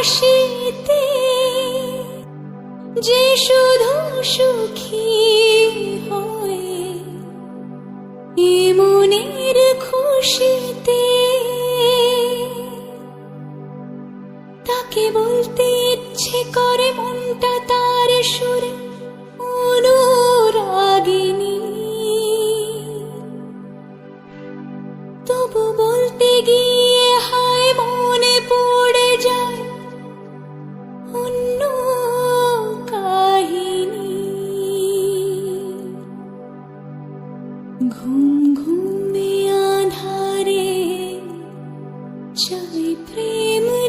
হাসিতে যে শুধু সুখী হয়ে মনের খুশিতে। তাকে বলতে ইচ্ছে করে মনটা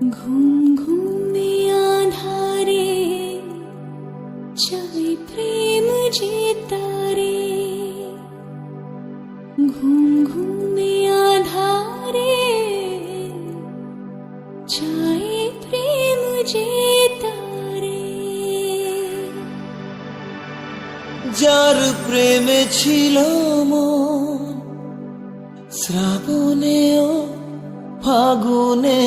ঘুম ঘুমে আধারে চাই প্রেম যে ঘুম চাই প্রেম যে তারে। যার প্রেমে ছিল মন, শ্রাবণেও ফাগুনে।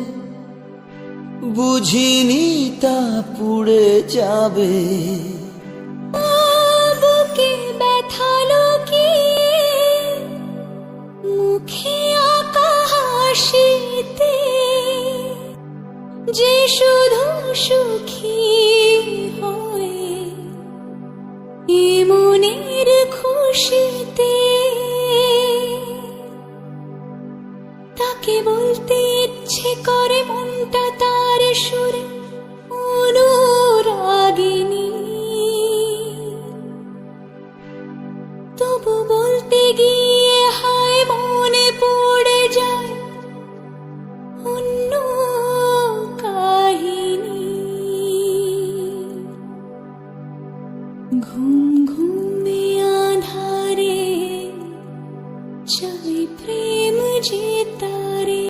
বুঝিনি তা পুড়ে যাবে। বুকে ব্যথা লুকিয়ে, মুখে আঁকা হাসিতে, যে শুধু সুখী হয়ে মনের খুশিতে। তাকে বলতে ইচ্ছে করে মনটা তার